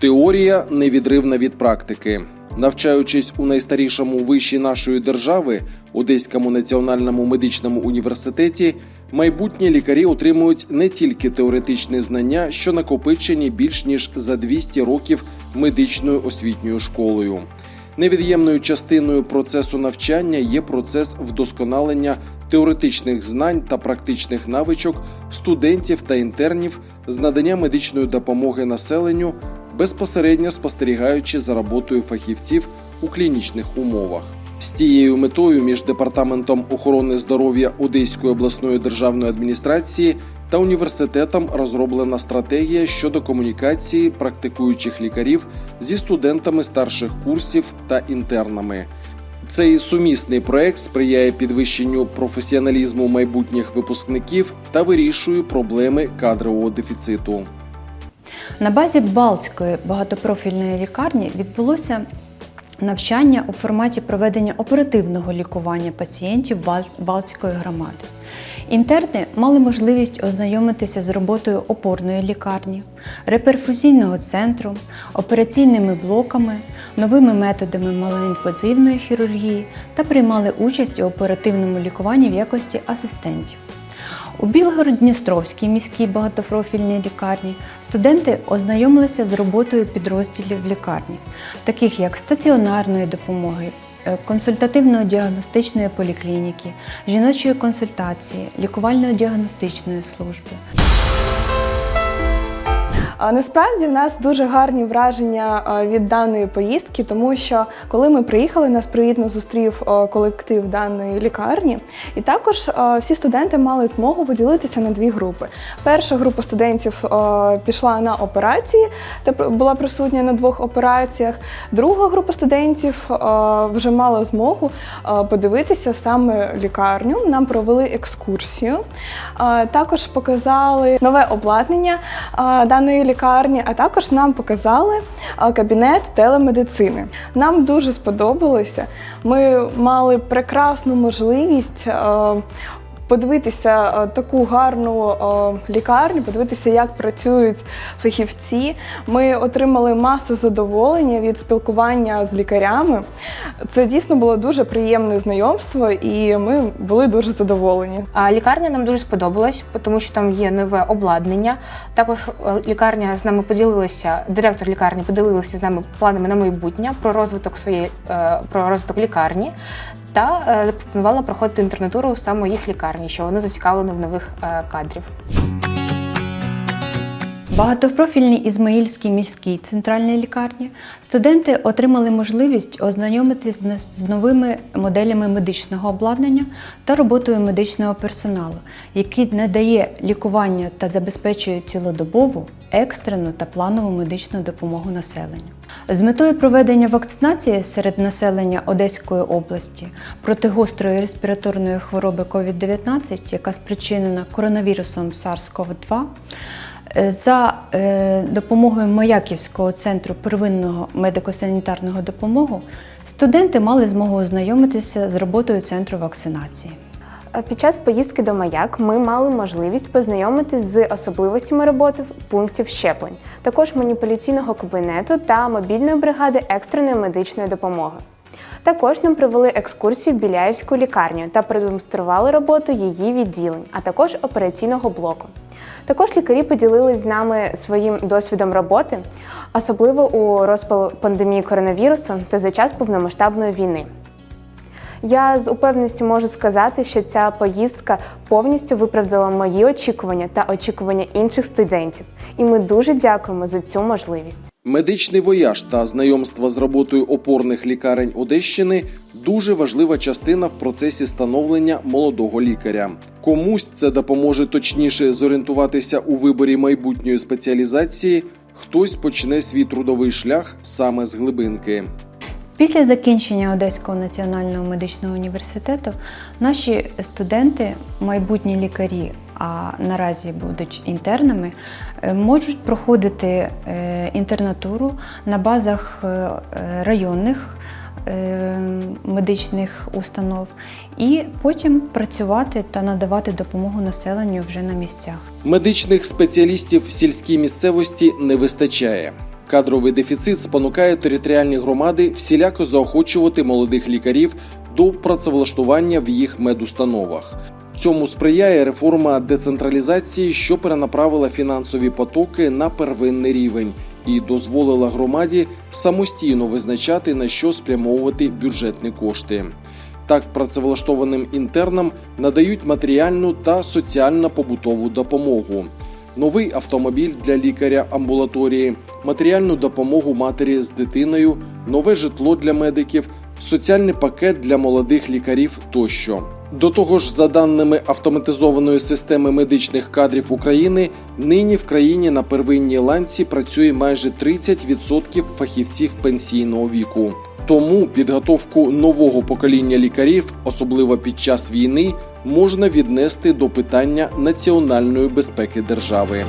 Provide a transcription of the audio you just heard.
Теорія невідривна від практики. Навчаючись у найстарішому виші нашої держави, Одеському національному медичному університеті, майбутні лікарі отримують не тільки теоретичні знання, що накопичені більш ніж за 200 років медичною освітньою школою. Невід'ємною частиною процесу навчання є процес вдосконалення теоретичних знань та практичних навичок студентів та інтернів з надання медичної допомоги населенню, безпосередньо спостерігаючи за роботою фахівців у клінічних умовах. З тією метою між департаментом охорони здоров'я Одеської обласної державної адміністрації та університетом розроблена стратегія щодо комунікації практикуючих лікарів зі студентами старших курсів та інтернами. Цей сумісний проект сприяє підвищенню професіоналізму майбутніх випускників та вирішує проблеми кадрового дефіциту. На базі Балтської багатопрофільної лікарні відбулося навчання у форматі проведення оперативного лікування пацієнтів Балтської громади. Інтерни мали можливість ознайомитися з роботою опорної лікарні, реперфузійного центру, операційними блоками, новими методами малоінвазивної хірургії та приймали участь у оперативному лікуванні в якості асистентів. У Білгород-Дністровській міській багатопрофільній лікарні студенти ознайомилися з роботою підрозділів лікарні, таких як стаціонарної допомоги, е, консультативно-діагностичної поліклініки, жіночої консультації, лікувально-діагностичної служби. Насправді в нас дуже гарні враження від даної поїздки, тому що коли ми приїхали, нас привітно зустрів колектив даної лікарні, і також всі студенти мали змогу поділитися на дві групи. Перша група студентів пішла на операції та була присутня на двох операціях. Друга група студентів вже мала змогу подивитися саме лікарню. Нам провели екскурсію. Також показали нове обладнання даної лікарні, а також нам показали кабінет телемедицини. Нам дуже сподобалося. Ми мали прекрасну можливість. Подивитися е, таку гарну е, лікарню, подивитися, як працюють фахівці. Ми отримали масу задоволення від спілкування з лікарями. Це дійсно було дуже приємне знайомство, і ми були дуже задоволені. А лікарня нам дуже сподобалась, тому що там є нове обладнання. Також е, лікарня з нами поділилася, директор лікарні поділилася з нами планами на майбутнє про розвиток своєї про розвиток лікарні та е, запропонувала проходити інтернатуру саме їх лікарні, що вони зацікавлені в нових е, кадрів. Багатопрофільній Ізмаїльській міській центральній лікарні студенти отримали можливість ознайомитись з- новими моделями медичного обладнання та роботою медичного персоналу, який надає лікування та забезпечує цілодобову, екстрену та планову медичну допомогу населенню. З метою проведення вакцинації серед населення Одеської області проти гострої респіраторної хвороби COVID-19, яка спричинена коронавірусом SARS-CoV-2, Е, За е, допомогою Маяківського центру первинного медико-санітарного допомоги студенти мали змогу ознайомитися з роботою центру вакцинації. Під час поїздки до маяк ми мали можливість познайомитись з особливостями роботи пунктів щеплень, також маніпуляційного кабінету та мобільної бригади екстреної медичної допомоги. Також нам провели екскурсію в Біляївську лікарню та продемонстрували роботу її відділень, а також операційного блоку. Також лікарі поділились з нами своїм досвідом роботи, особливо у розпал пандемії коронавірусу та за час повномасштабної війни. Я з упевненістю можу сказати, що ця поїздка повністю виправдала мої очікування та очікування інших студентів, і ми дуже дякуємо за цю можливість. Медичний вояж та знайомство з роботою опорних лікарень Одещини дуже важлива частина в процесі становлення молодого лікаря. Комусь це допоможе точніше зорієнтуватися у виборі майбутньої спеціалізації, хтось почне свій трудовий шлях саме з глибинки. Після закінчення Одеського національного медичного університету наші студенти, майбутні лікарі, а наразі будуть інтернами, е, можуть проходити е, інтернатуру на базах е, районних медичних установ і потім працювати та надавати допомогу населенню вже на місцях. Медичних спеціалістів в сільській місцевості не вистачає. Кадровий дефіцит спонукає територіальні громади всіляко заохочувати молодих лікарів до працевлаштування в їх медустановах. Цьому сприяє реформа децентралізації, що перенаправила фінансові потоки на первинний рівень і дозволила громаді самостійно визначати на що спрямовувати бюджетні кошти. Так, працевлаштованим інтернам надають матеріальну та соціально-побутову допомогу, новий автомобіль для лікаря амбулаторії, матеріальну допомогу матері з дитиною, нове житло для медиків, соціальний пакет для молодих лікарів тощо. До того ж, за даними автоматизованої системи медичних кадрів України, нині в країні на первинній ланці працює майже 30% фахівців пенсійного віку. Тому підготовку нового покоління лікарів, особливо під час війни, можна віднести до питання національної безпеки держави.